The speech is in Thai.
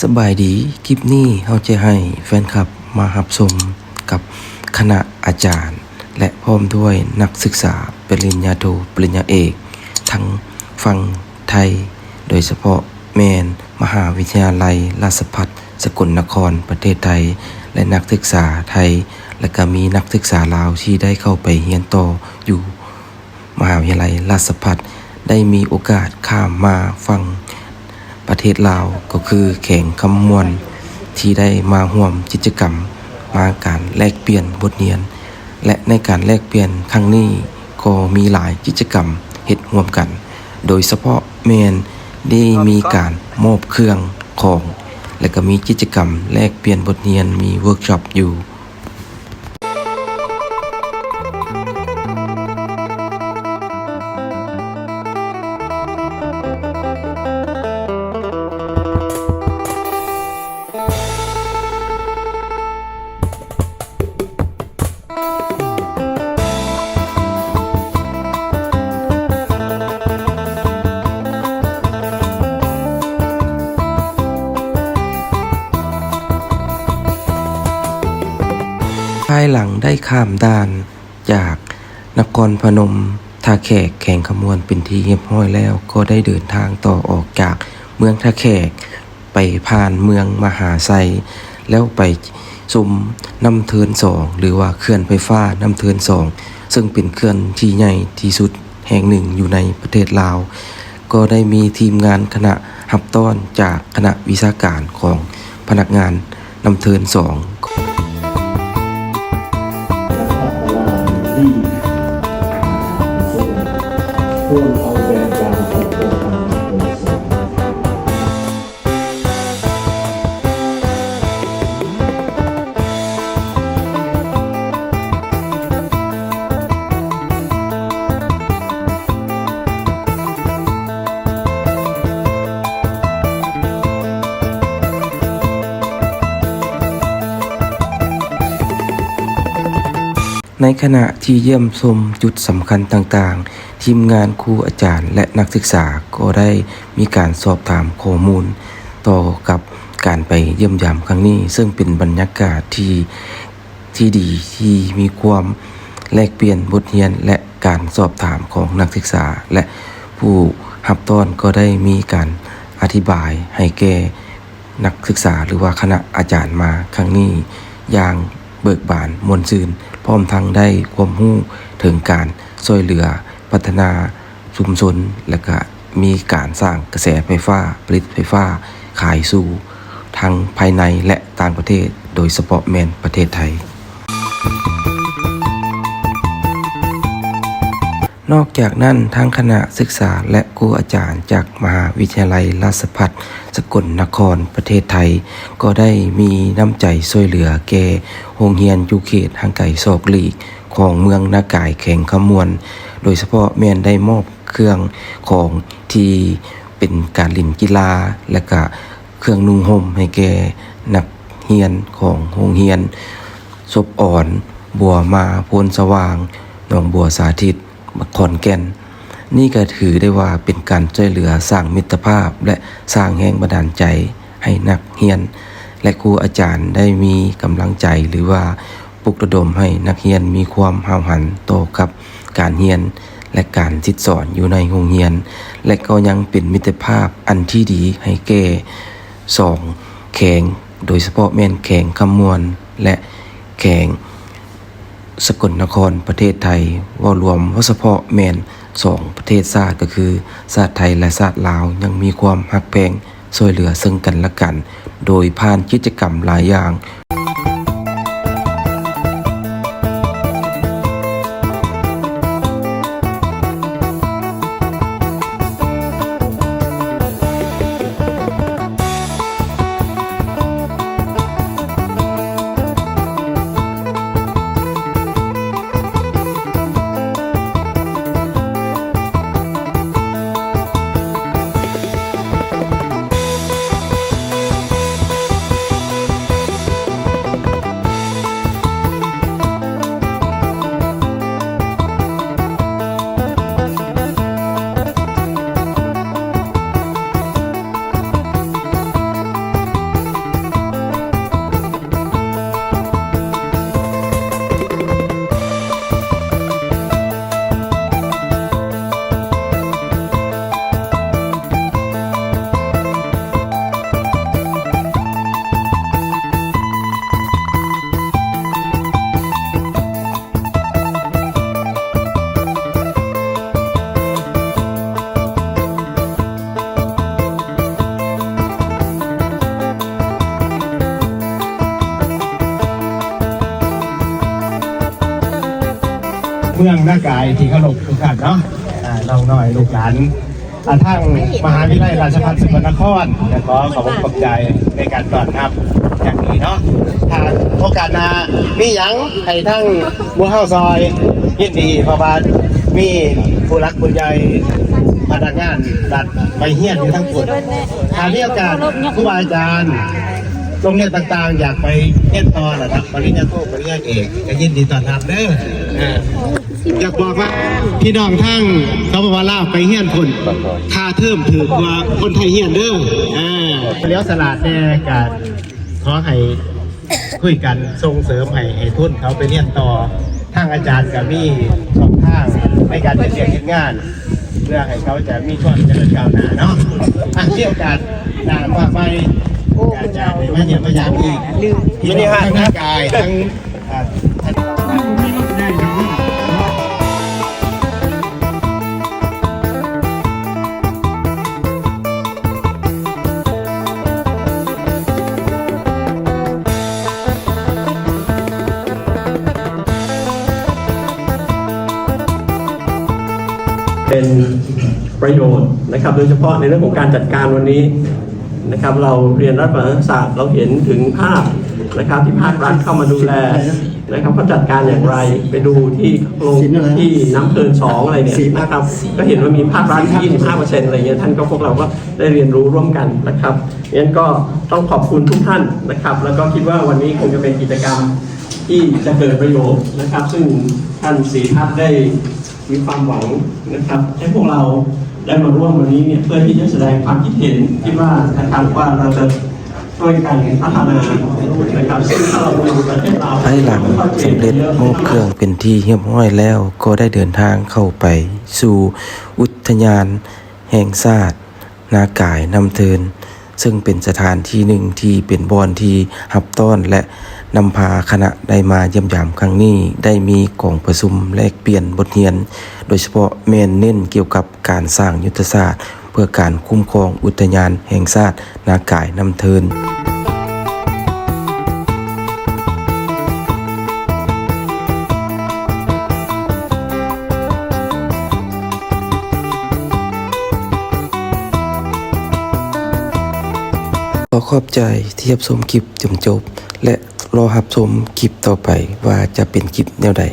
สบายดีคลิปนี้เราจะให้แฟนคลับมารับชมกับคณะอาจารย์ และพร้อมด้วยนักศึกษาปริญญาโทปริญญาเอก ทั้งฝั่งไทย โดยเฉพาะแมนมหาวิทยาลัย ราชภัฏสกลนครประเทศไทย และนักศึกษาไทย และก็มีนักศึกษาลาวที่ได้เข้าไปเรียนต่ออยู่ มหาวิทยาลัยราชภัฏได้มีโอกาสข้ามมาฟัง ประเทศลาวก็คือแข่งคำมวลที่ได้มาร่วมกิจกรรม มาการแลกเปลี่ยนบทเรียน และในการแลกเปลี่ยนครั้งนี้ก็มีหลายกิจกรรมเฮ็ดร่วมกัน โดยเฉพาะแมนได้มีการมอบเครื่องของ และก็มีกิจกรรมแลกเปลี่ยนบทเรียนมีเวิร์กช็อปอยู่ ได้ข้ามด่าน จากนครพนมท่าแขกแข่งขมวนเป็นที่เรียบร้อยแล้ว ก็ได้เดินทางต่อออกจากเมืองท่าแขก ไปผ่านเมืองมหาไซแล้วไปซุมน้ำเทินสองหรือว่าเขื่อนไฟฟ้าน้ำเทินสองซึ่งเป็นเขื่อนที่ใหญ่ที่สุดแห่งหนึ่งอยู่ในประเทศลาว ก็ได้มีทีมงานคณะหับต้อนจากคณะวิชาการของพนักงานน้ำเทินสอง ในขณะที่เยี่ยมชมจุดสำคัญต่างๆ ทีมงานครูอาจารย์และนักศึกษาก็ได้มีการสอบถามข้อมูล ต่อกับการไปเยี่ยมยามครั้งนี้ ซึ่งเป็นบรรยากาศที่ที่ดีที่มีความแลกเปลี่ยนบทเรียนและการสอบถามของนักศึกษา และผู้หับต้อนก็ได้มีการอธิบายให้แก่นักศึกษาหรือว่าคณะอาจารย์มาครั้งนี้อย่างเบิกบานมวลซืน พร้อมทั้งได้ความรู้ถึงการช่วยเหลือพัฒนาชุมชนและก็มีการสร้างกระแสไฟฟ้า ผลิตไฟฟ้า ขายสู่ทั้งภายในและต่างประเทศ โดยเฉพาะแมนประเทศไทย นอกจากนั้นทางคณะศึกษาและครูอาจารย์จากมหาวิทยาลัยราชภัฏสกลนครประเทศไทย ก็ได้มีน้ำใจช่วยเหลือแก่โรงเรียนยูเขตห่างไก่ศอกลีกของเมืองนากายแข่งขมวน โดยเฉพาะแมนได้มอบเครื่องของที่เป็นการลินกีฬาและก็เครื่องนุ่งห่มให้แก่นักเรียนของโรงเรียนศพอ่อน บัวมาพนสว่างหนองบัวสาธิต ขอนแก่น นี่ก็ถือได้ว่าเป็นการช่วยเหลือสร้างมิตรภาพ และสร้างแรงบันดาลใจให้นักเรียน และครูอาจารย์ได้มีกำลังใจหรือว่าปลุกระดมให้นักเรียนมีความห้าวหันโตกับการเรียนและการสิดสอนอยู่ในโรงเรียน และก็ยังเป็นมิตรภาพอันที่ดีให้แก่สองแข่งโดยเฉพาะแม่นแข่งคำมวลและแข่ง สกลนครประเทศไทยว่ารวมว่าเฉพาะแมนสองประเทศชาติก็คือชาติไทยและชาติลาวยังมีความหักแพงช่วยเหลือซึ่งกันและกัน โดยผ่านกิจกรรมหลายอย่าง มืองหน้ากายที่เคารพทุกท่านเนาะอ่าน้องน้อยลูกหลานอ่าทั้งมหาวิทยาลัยราชภัฏสกลนครและขอขอบคุณขอบใจในการต้อนรับอย่างนี้เนาะถ้าโอกาสหน้ามีหยังให้ทั้งหมู่เฮาซอยยินดีเพราะว่ามีผู้รักผู้ใหญ่พนักงานรัฐไปเฮียนอยู่ทั้งคนถ้ามีโอกาสครูบาอาจารย์โรงเรียนต่างๆ อยากไปเรียนต่อระดับปริญญาโทปริญญาเอกก็ยินดีต้อนรับเด้อ อ่าอยากบอกว่าพี่น้องทั้งสปปลาวไปเฮียนคนค่าเทิมถือกว่าคนไทยเฮียนเด้ออ่าเลี้ยวสลาดแน่การขอให้คุยกันส่งเสริมให้ให้ทุนเขาไปเรียนต่อทางอาจารย์กับมีสองทางในการจะเรียนเฮ็ดงาน เพื่อให้เขาจะมีความเจริญก้าวหน้าเนาะอะเที่ยวกันหน้าว่าไปอาจารย์มาเยี่ยมมายามอีกมินิฮาร์ดร่างกายทั้ง ประโยชน์นะครับ โดยเฉพาะในเรื่องของการจัดการวันนี้นะครับ เราเรียนรัฐประศาสตร์เราเห็นถึงภาพนะครับที่ภาครัฐเข้ามาดูแลนะครับเขาจัดการอย่างไรไปดูที่ลงที่น้ำเพลินสองอะไรเนี่ยนะครับ ก็เห็นว่ามีภาครัฐ25เปอร์เซ็นต์อะไรเงี้ยท่านก็พวกเราก็ได้เรียนรู้ร่วมกันนะครับงั้นก็ต้องขอบคุณทุกท่านนะครับ แล้วก็คิดว่าวันนี้คงจะเป็นกิจกรรมที่จะเกิดประโยชน์นะครับ ซึ่งท่านศรีทัศน์ได้มีความหวังนะครับให้พวกเรา ได้มาร่วมวันนี้เนี่ยเพื่อที่จะแสดงความคิดเห็นที่ว่านะครับว่าเราจะช่วยกันพัฒนานะครับซึ่งถ้าเราดูประเทศเราภายหลังสำเร็จมอบเครื่องเป็นที่เรียบร้อยแล้วก็ได้เดินทางเข้าไปสู่อุทยาน แห่งชาตินากายนำเทิน ซึ่งเป็นสถานที่หนึ่งที่เป็นบอนที่หับต้อนและ นำพาคณะได้มาเยี่ยมยามครั้งนี้ ได้มีกล่องประชุมแลกเปลี่ยนบทเรียน โดยเฉพาะเมนเน้นเกี่ยวกับการสร้างยุทธศาสตร์ เพื่อการคุ้มครองอุทยานแห่งชาตินากายน้ำเทินขอขอบใจที่รับชมคลิปจนจบ และ รอรับชมคลิปต่อไปว่าจะเป็นคลิปแนวใด